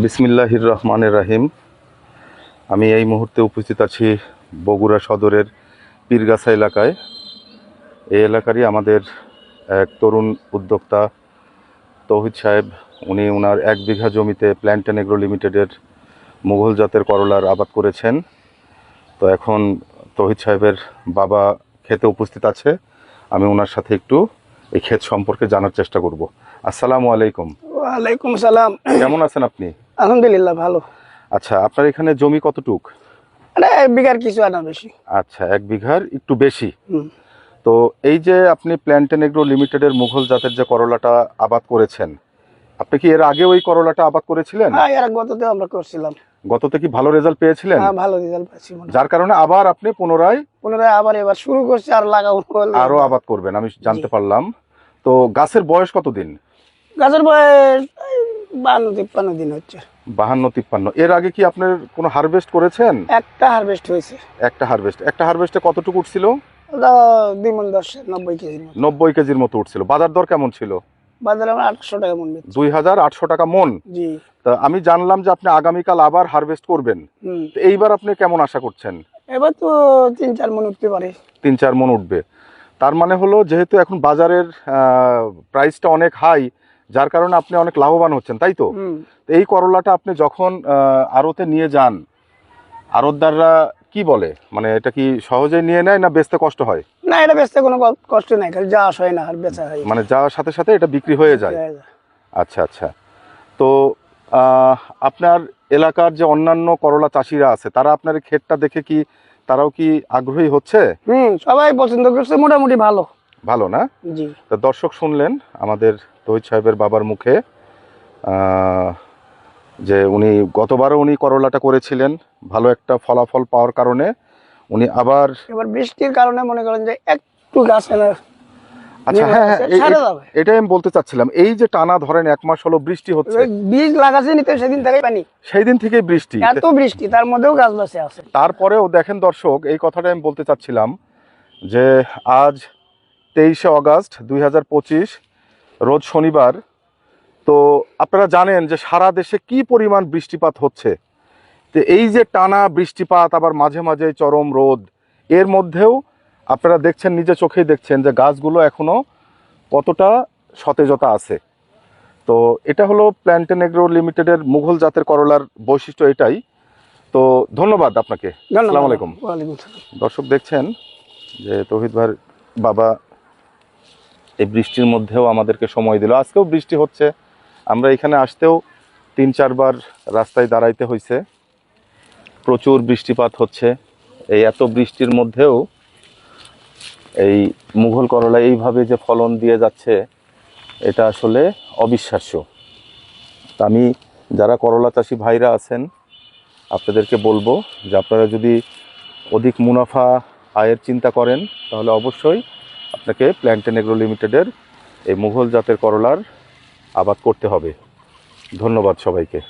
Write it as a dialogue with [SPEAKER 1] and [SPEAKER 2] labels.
[SPEAKER 1] বিসমিল্লাহির রহমানের রাহিম। আমি এই মুহূর্তে উপস্থিত আছি বগুড়া সদরের পীরগাছা এলাকায়। এই এলাকারই আমাদের এক তরুণ উদ্যোক্তা তৌহিদ সাহেব। উনি ওনার এক বিঘা জমিতে প্ল্যান্টেন এগ্রো লিমিটেডের মুঘল জাতের করলার আবাদ করেছেন। তো এখন তৌহিদ সাহেবের বাবা খেতে উপস্থিত আছে। আমি ওনার সাথে একটু এই ক্ষেত সম্পর্কে জানার চেষ্টা করব। আসসালামু আলাইকুম।
[SPEAKER 2] ওয়ালাইকুম সালাম।
[SPEAKER 1] কেমন আছেন আপনি?
[SPEAKER 2] আলহামদুলিল্লাহ ভালো।
[SPEAKER 1] আচ্ছা আপনার এখানে জমি কতটুক?
[SPEAKER 2] এক বিঘার কিছু আনা বেশি।
[SPEAKER 1] আচ্ছা এক বিঘার একটু বেশি। তো এই যে আপনি প্ল্যান্টেন এগ্রো লিমিটেডের মুঘল জাতের যে করলাটা আবাদ করেছেন আপনি কি এর আগে ওই করলাটা আবাদ করেছিলেন?
[SPEAKER 2] হ্যাঁ এর গততে আমরা করছিলাম।
[SPEAKER 1] গততে কি ভালো রেজাল্ট পেয়েছিলেন?
[SPEAKER 2] হ্যাঁ ভালো রেজাল্ট হয়।
[SPEAKER 1] যার কারণে আবার আপনি পুনরায়
[SPEAKER 2] পুনরায় আবার এবার শুরু করছি আর লাগাবো।
[SPEAKER 1] আরও আবাদ করবেন আমি জানতে পারলাম। তো গাছের বয়স কতদিন?
[SPEAKER 2] গাছের বয়স বান্ন তিপ্পান্ন দিন হচ্ছে।
[SPEAKER 1] বাহান্ন তিপ্পান্ন। এর আগে কি আপনার কোনো হারভেস্ট করেছেন?
[SPEAKER 2] একটা হারভেস্ট হয়েছে।
[SPEAKER 1] একটা হারভেস্ট একটা হারভেস্টে কতটুকু উঠছিল?
[SPEAKER 2] দুই মন দশ নব্বই কেজির মতো।
[SPEAKER 1] নব্বই কেজির মতো উঠছিল। বাজার দর কেমন ছিল?
[SPEAKER 2] বাজারে আমরা আটশো টাকা মন
[SPEAKER 1] দুই হাজার আটশো টাকা মন?
[SPEAKER 2] জি।
[SPEAKER 1] তা আমি জানলাম যে আপনি আগামীকাল আবার হারভেস্ট করবেন। তো এইবার আপনি কেমন আশা করছেন?
[SPEAKER 2] এবার তো তিন চার মন উঠতে পারে।
[SPEAKER 1] তিন চার মন উঠবে। তার মানে হলো যেহেতু এখন বাজারের প্রাইসটা অনেক হাই যার কারণে আপনি অনেক লাভবান হচ্ছেন তাই তো? এই করলাটা আপনি যখন আড়তে নিয়ে যান আড়তদাররা কি বলে? মানে এটা কি সহজে নিয়ে নেয় না বেচতে কষ্ট হয়?
[SPEAKER 2] না এটা বেচতে কোনো কষ্ট নাই খালি যা আস হয় না আর বেচা হয়
[SPEAKER 1] মানে যাওয়ার সাথে সাথে এটা বিক্রি হয়ে যায়। আচ্ছা আচ্ছা। তো আপনার এলাকার যে অন্যান্য করলা চাষিরা আছে তারা আপনার ক্ষেতটা দেখে কি তারাও কি আগ্রহী হচ্ছে?
[SPEAKER 2] হুম সবাই পছন্দ করছে মোটামুটি ভালো।
[SPEAKER 1] ভালো না?
[SPEAKER 2] জি।
[SPEAKER 1] তা দর্শক শুনলেন আমাদের তহিদ সাহেবের বাবার মুখে যে উনি গতবারও উনি করলাটা করেছিলেন ভালো একটা ফলাফল পাওয়ার কারণে উনি আবার
[SPEAKER 2] এবার বৃষ্টির কারণে মনে করেন যে একটু গাছ
[SPEAKER 1] আচ্ছা হ্যাঁ হ্যাঁ। এটাই আমি বলতে চাচ্ছিলাম এই যে টানা ধরেন এক মাস হলো বৃষ্টি হচ্ছে।
[SPEAKER 2] বীজ লাগাছে নিতে সেদিন থেকে পানি।
[SPEAKER 1] সেই দিন থেকেই বৃষ্টি।
[SPEAKER 2] এত বৃষ্টি তার মধ্যেও গাছ আছে।
[SPEAKER 1] তারপরেও দেখেন দর্শক এই কথাটা আমি বলতে চাচ্ছিলাম যে আজ তেইশে অগাস্ট দুই হাজার পঁচিশ রোজ শনিবার। তো আপনারা জানেন যে সারা দেশে কি পরিমাণ বৃষ্টিপাত হচ্ছে? তো এই যে টানা বৃষ্টিপাত আবার মাঝে মাঝে চরম রোদ এর মধ্যেও আপনারা দেখছেন নিজে চোখেই দেখছেন যে গাছগুলো এখনও কতটা সতেজতা আছে। তো এটা হলো প্ল্যান্টেন এগ্রো লিমিটেডের মুঘল জাতের করলার বৈশিষ্ট্য এটাই। তো ধন্যবাদ আপনাকে। আসসালামু আলাইকুম। দর্শক দেখছেন যে তৌহিদ ভাইয়ের বাবা এই বৃষ্টির মধ্যেও আমাদেরকে সময় দিল। আজকেও বৃষ্টি হচ্ছে। আমরা এখানে আসতেও তিন, চারবার রাস্তায় দাঁড়াইতে হয়েছে প্রচুর বৃষ্টিপাত হচ্ছে। এই এত বৃষ্টির মধ্যেও এই মুঘল করলা এইভাবে যে ফলন দিয়ে যাচ্ছে, এটা আসলে অবিশ্বাস্য। আমি যারা করলা চাষি ভাইরা আছেন, আপনাদেরকে বলব যে আপনারা যদি অধিক মুনাফা আয়ের চিন্তা করেন, তাহলে অবশ্যই আপনাকে প্ল্যান্টেন এগ্রো লিমিটেডের এই মুঘল জাতের করলার আবাদ করতে হবে। ধন্যবাদ সবাইকে।